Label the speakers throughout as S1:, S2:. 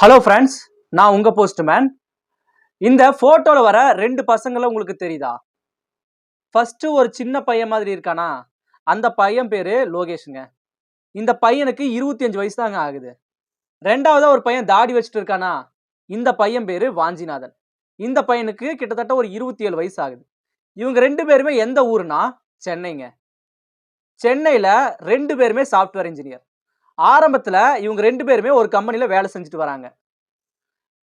S1: Hello friends நான் உங்க postman இந்த போட்டோல வர ரெண்டு பசங்களை உங்களுக்கு தெரியுதா? ஃபர்ஸ்ட் ஒரு சின்ன பையன் மாதிரி இருக்கானா? அந்த பையன் பேரு லோகேஷுங்க. இந்த பையனுக்கு இருபத்தி அஞ்சு வயசு தாங்க ஆகுது. ரெண்டாவதா ஒரு பையன் தாடி வச்சுட்டு இருக்கானா? இந்த பையன் பேரு வாஞ்சிநாதன். இந்த பையனுக்கு கிட்டத்தட்ட ஒரு இருபத்தி ஏழு வயசு ஆகுது. இவங்க ரெண்டு பேருமே எந்த ஊருனா சென்னைங்க. சென்னையில ரெண்டு பேருமே சாஃப்ட்வேர் இன்ஜினியர் ஆரம்பத்தில் இவங்க ரெண்டு பேருமே ஒரு கம்பெனியில் வேலை செஞ்சுட்டு வராங்க.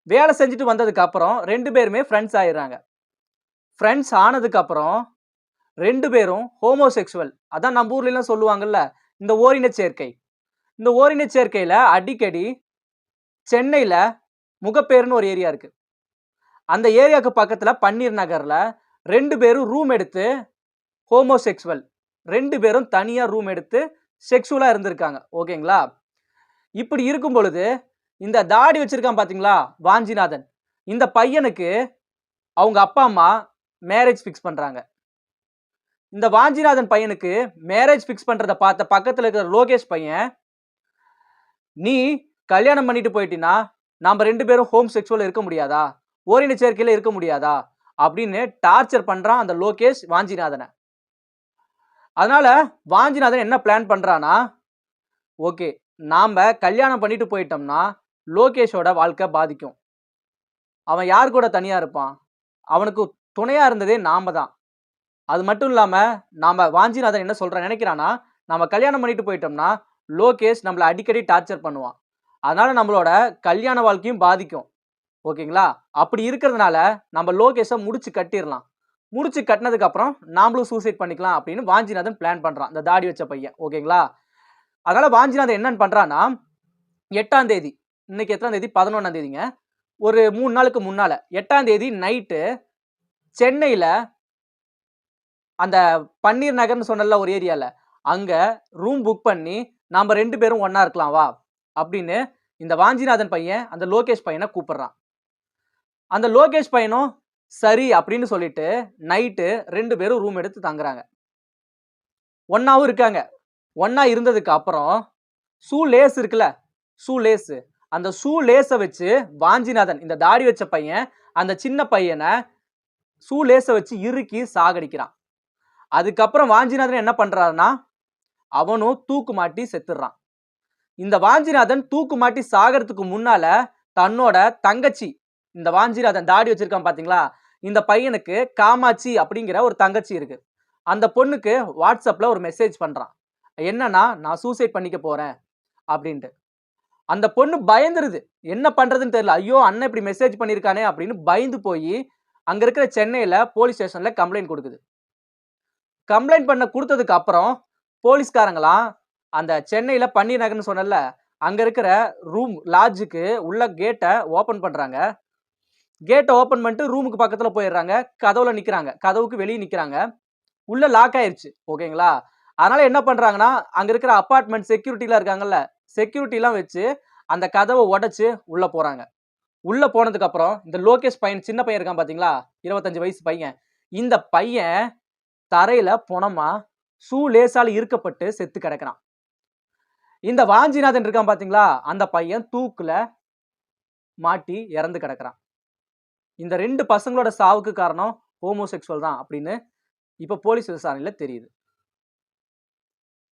S1: வேலை செஞ்சுட்டு வந்ததுக்கப்புறம் ரெண்டு பேருமே ஃப்ரெண்ட்ஸ் ஆயிடுறாங்க. ஃப்ரெண்ட்ஸ் ஆனதுக்கப்புறம் ரெண்டு பேரும் ஹோமோசெக்சுவல் அதான் நம்ம ஊர்லலாம் சொல்லுவாங்கல்ல இந்த ஓரின சேர்க்கை. இந்த ஓரின சேர்க்கையில் அடிக்கடி சென்னையில் முகப்பேருன்னு ஒரு ஏரியா இருக்குது அந்த ஏரியாவுக்கு பக்கத்தில் பன்னீர் நகரில் ரெண்டு பேரும் ரூம் எடுத்து ஹோமோசெக்சுவல் ரெண்டு பேரும் தனியாக ரூம் எடுத்து செக்ஷுவலாக இருந்திருக்காங்க. ஓகேங்களா? இப்படி இருக்கும் பொழுது இந்த தாடி வச்சிருக்கான் பார்த்தீங்களா வாஞ்சிநாதன். இந்த பையனுக்கு அவங்க அப்பா அம்மா மேரேஜ் ஃபிக்ஸ் பண்ணுறாங்க இந்த வாஞ்சிநாதன் பையனுக்கு மேரேஜ் ஃபிக்ஸ் பண்ணுறதை பார்த்த பக்கத்தில் இருக்கிற லோகேஷ் பையன் நீ கல்யாணம் பண்ணிட்டு போயிட்டீன்னா நாம் ரெண்டு பேரும் ஹோம் செக்ஷுவல் இருக்க முடியாதா? ஓரின சேர்க்கையில் இருக்க முடியாதா? அப்படின்னு டார்ச்சர் பண்ணுறான் அந்த லோகேஷ் வாஞ்சிநாதனை. அதனால் வாஞ்சிநாதன் என்ன பிளான் பண்ணுறான்னா ஓகே நாம் கல்யாணம் பண்ணிட்டு போயிட்டோம்னா லோகேஷோட வாழ்க்கை பாதிக்கும். அவன் யார் கூட தனியாக இருப்பான்? அவனுக்கு துணையாக இருந்ததே நாம் தான். அது மட்டும் இல்லாமல் நாம் வாஞ்சிநாதன் என்ன சொல்கிறான் நினைக்கிறானா நம்ம கல்யாணம் பண்ணிட்டு போயிட்டோம்னா லோகேஷ் நம்மளை அடிக்கடி டார்ச்சர் பண்ணுவான். அதனால் நம்மளோட கல்யாண வாழ்க்கையும் பாதிக்கும். ஓகேங்களா அப்படி இருக்கிறதுனால நம்ம லோகேஷை முடிச்சு கட்டிடலாம். முடிச்சு கட்டினதுக்கு அப்புறம் நாமளும் சூசைட் பண்ணிக்கலாம் அப்படின்னு வாஞ்சிநாதன் பிளான் பண்றான். இந்த தாடி வச்ச பையன். ஓகேங்களா அதனால வாஞ்சிநாதன் என்னன்னு பண்றான்னா எட்டாம் தேதி இன்னைக்கு எத்தனாம் தேதி? பதினொன்றாம் தேதிங்க. ஒரு மூணு நாளுக்கு முன்னால எட்டாம் தேதி நைட்டு சென்னையில அந்த பன்னீர் நகர்னு சொன்னல ஒரு ஏரியால அங்க ரூம் புக் பண்ணி நாம ரெண்டு பேரும் ஒன்றா இருக்கலாம் வா அப்படின்னு இந்த வாஞ்சிநாதன் பையன் அந்த லோகேஷ் பையனை கூப்பிடுறான். அந்த லோகேஷ் பையனும் சரி அப்படின்னு சொல்லிட்டு நைட்டு ரெண்டு பேரும் ரூம் எடுத்து தங்குறாங்க. ஒன்னாவும் இருக்காங்க. ஒன்னா இருந்ததுக்கு அப்புறம் ஷூ லேஸ் இருக்குல்ல ஷூ லேஸ் அந்த ஷூ லேஸை வச்சு வாஞ்சிநாதன் இந்த தாடி வச்ச பையன் அந்த சின்ன பையனை ஷூ லேஸை வச்சு இறுக்கி சாகடிக்கிறான். அதுக்கப்புறம் வாஞ்சிநாதன் என்ன பண்றாருன்னா அவனும் தூக்கு மாட்டி செத்துடுறான். இந்த வாஞ்சிநாதன் தூக்கு மாட்டி சாகிறதுக்கு முன்னால தன்னோட தங்கச்சி இந்த வாஞ்சிநாதன் தாடி வச்சிருக்கான் பாத்தீங்களா இந்த பையனுக்கு காமாட்சி அப்படிங்கிற ஒரு தங்கச்சி இருக்கு. அந்த பொண்ணுக்கு வாட்ஸ்அப்பில் ஒரு மெசேஜ் பண்ணுறான் என்னன்னா நான் சூசைட் பண்ணிக்க போகிறேன் அப்படின்ட்டு. அந்த பொண்ணு பயந்துருது. என்ன பண்ணுறதுன்னு தெரியல. ஐயோ அண்ணன் இப்படி மெசேஜ் பண்ணியிருக்கானே அப்படின்னு பயந்து போய் அங்கே இருக்கிற சென்னையில் போலீஸ் ஸ்டேஷனில் கம்ப்ளைண்ட் கொடுக்குது. கம்ப்ளைண்ட் பண்ண கொடுத்ததுக்கு அப்புறம் போலீஸ்காரங்களாம் அந்த சென்னையில் பன்னீர் நகர்னு சொன்னல அங்கே இருக்கிற ரூம் லாட்ஜுக்கு உள்ள கேட்டை ஓப்பன் பண்ணுறாங்க கேட்டை ஓப்பன் பண்ணிட்டு ரூமுக்கு பக்கத்தில் போயிடுறாங்க. கதவுல நிற்கிறாங்க கதவுக்கு வெளியே நிற்கிறாங்க உள்ள லாக் ஆயிடுச்சு ஓகேங்களா? அதனால என்ன பண்றாங்கன்னா அங்க இருக்கிற அப்பார்ட்மெண்ட் செக்யூரிட்டிலாம் இருக்காங்கல்ல செக்யூரிட்டிலாம் வச்சு அந்த கதவை உடச்சு உள்ள போறாங்க. உள்ள போனதுக்கு அப்புறம் இந்த லோகேஷ் பையன் சின்ன பையன் இருக்கான் பாத்தீங்களா? இருபத்தஞ்சு வயசு பையன். இந்த பையன் தரையில பொணமா சூ லேசால இருக்கப்பட்டு செத்து கிடக்கிறான். இந்த வாஞ்சிநாதன் இருக்கான் பாத்தீங்களா? அந்த பையன் தூக்குல மாட்டி இறந்து கிடக்குறான். இந்த ரெண்டு பசங்களோட சாவுக்கு காரணம் ஹோமோசெக்சுவல் தான் அப்படின்னு இப்ப போலீஸ் விசாரணையில் தெரியுது.